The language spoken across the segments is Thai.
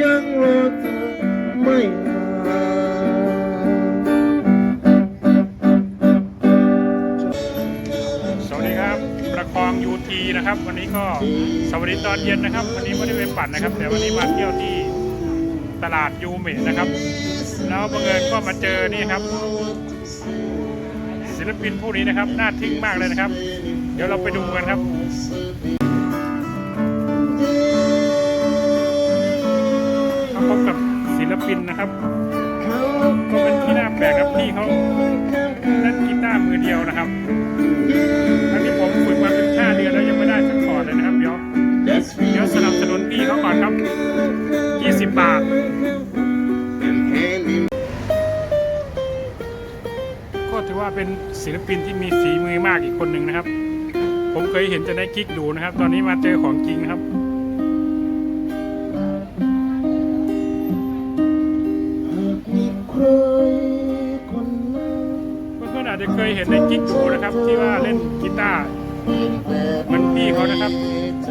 ยังรอเธอไม่มาสวัสดีครับ ประคองยูทีนะครับ วันนี้ก็สวัสดีตอนเย็นนะครับ วันนี้ไม่ได้ไปปั่นนะครับ แต่วันนี้มาเที่ยวที่ตลาดยูเมะนะครับ แล้วบังเอิญก็มาเจอนี่ครับ ศิลปินผู้นี้นะครับ น่าทึ่งมากเลยนะครับ เดี๋ยวเราไปดูกันครับ ปินนะครับ ก็เป็นที่น่าแปลกครับพี่เขาเล่นกีตาร์มือเดียวนะครับทั้งที่ผมฝึกมาเป็นห้าเดือนแล้วยังไม่ได้สักคอร์ดเลยนะครับเดี๋ยวเดี๋ยวสนับสนุนพี่เขาก่อนครับ 20 บาทก็ถือว่าเป็นศิลปินที่มีฝีมือมากอีกคนหนึ่งนะครับ ผมเคยเห็นจะได้กิ๊กดูนะครับ ตอนนี้มาเจอของจริงนะครับ จะเคยเห็นในกิ๊กดูนะครับที่ว่าเล่นกีตาร์เหมือนพี่เขานะครับ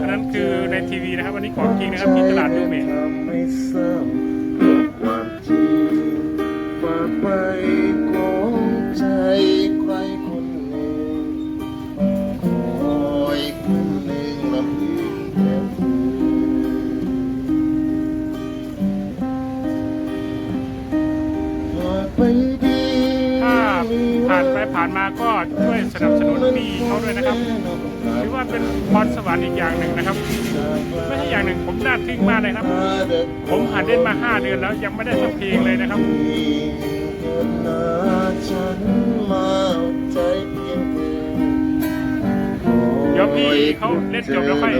อันนั้นคือในทีวีนะครับวันนี้ของจริงนะครับที่ตลาดยูเมะทำให้ซ้ำเท่ามจริงฝากไปานไปผ่านมาก็ช่วยสนับสนุนพี่เขาด้วยนะครับถือว่าเป็นพรสวรรค์อีกอย่างหนึ่งนะครับ ไม่ใช่อย่างหนึ่งผมน่าทึ่งมากเลยครับ ผมหัดเล่นมา 5 เดือนแล้วยังไม่ได้สักเพลงเลยนะครับฉันมาใจเพียงเธอเดี๋ยวพี่เขาเล่นจบแล้วค่อย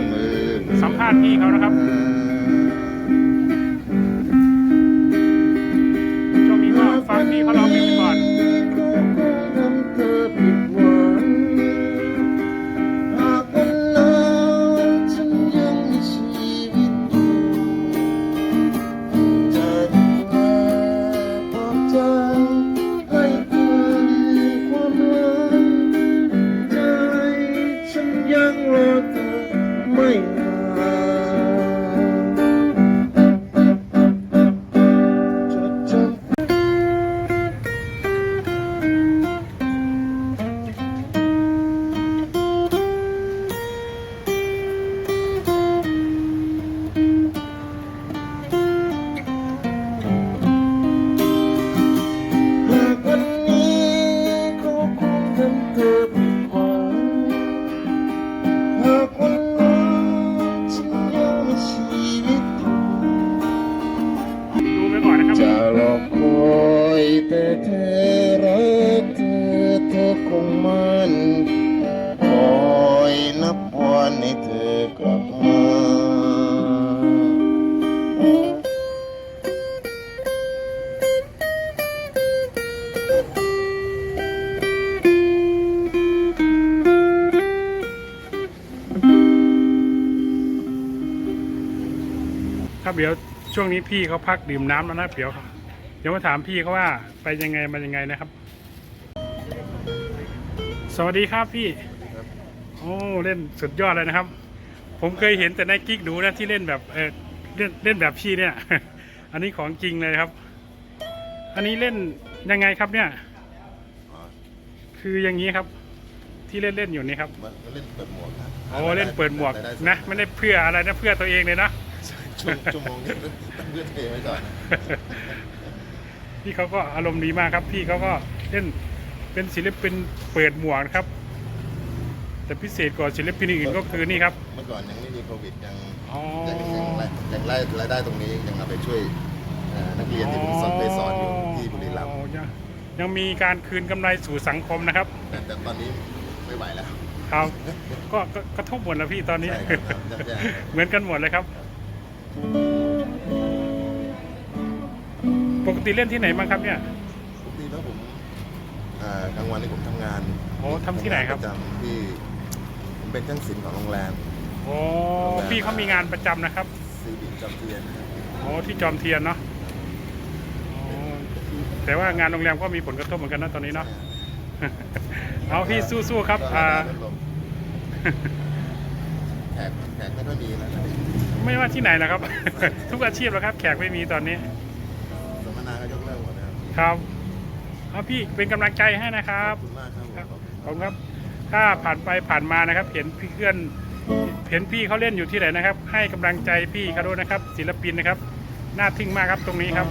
สัมภาษณ์พี่เขานะครับ เดี๋ยวช่วงนี้พี่เขาพักดื่มน้ำแล้วนะเดี๋ยวเดี๋ยวมาถามพี่เขาว่าไปยังไงมายังไงนะครับ สวัสดีครับพี่โอ้เล่นสุดยอดเลยนะครับ ผมเคยเห็นแต่ในกิ๊กดูนะที่เล่นแบบเออเล่นเล่นแบบพี่เนี่ย อันนี้ของจริงเลยครับ อันนี้เล่นยังไงครับเนี่ย คืออย่างนี้ครับ ที่เล่นเล่นอยู่นี่ครับมันเล่นเปิดหมวกครับโอ้เล่นเปิดหมวกรายได้นะไม่ได้เพื่ออะไรนะเพื่อตัวเองเลยนะ ชั่วชั่วโมงนี้ต้องเลือกเทไว้ก่อนพี่เขาก็อารมณ์ดีมากครับ พี่เขาก็เล่นเป็นศิลปินเปิดหมวกนะครับ แต่พิเศษกว่าศิลปินอื่นก็คือนี่ครับ เมื่อก่อนยังไม่มีโควิดยังอ๋อยังยังยังรายรายได้ตรงนี้ยังเอาไปช่วยเอ่อนักเรียนที่ผมสอนไปสอนอยู่ที่บุรีรัมย์อ๋อยังยังมีการคืนกำไรสู่สังคมนะครับแต่แต่ตอนนี้ไม่ไหวแล้วครับก็ก็กระทบหมดแล้วพี่ตอนนี้ใช่ครับครับแย่ๆเหมือนกันหมดเลยครับ ปกติเล่นที่ไหนบ้างครับเนี่ย ปกติแล้วผมเอ่อกลางวันนี่ผมทำงานโอ้ทำที่ไหนครับประจำที่ผมเป็นช่างศิลป์ของโรงแรมโอ้พี่เขามีงานประจำนะครับซีบิจอมเทียนนะครับโอ้ที่จอมเทียนเนาะอ๋อแต่ว่างานโรงแรมก็มีผลกระทบเหมือนกันนะตอนนี้เนาะ เอาพี่สู้ๆครับก็อ่า รายได้ลดลง แถกแขกไม่ค่อยมีแล้วนะไม่ว่าที่ไหนนะครับ ทุกอาชีพแล้วครับ แขกไม่มีตอนนี้สัมมนาก็ยกเลิกหมดนะครับครับเอาพี่เป็นกำลังใจให้นะครับขอบคุณมากครับผมขอบคุณครับ ถ้าผ่านไปผ่านมานะครับ เห็นพี่เพื่อน เห็นพี่เขาเล่นอยู่ที่ไหนนะครับ ให้กำลังใจพี่เขาด้วยนะครับ ศิลปินนะครับ น่าทึ่งมากครับตรงนี้ครับ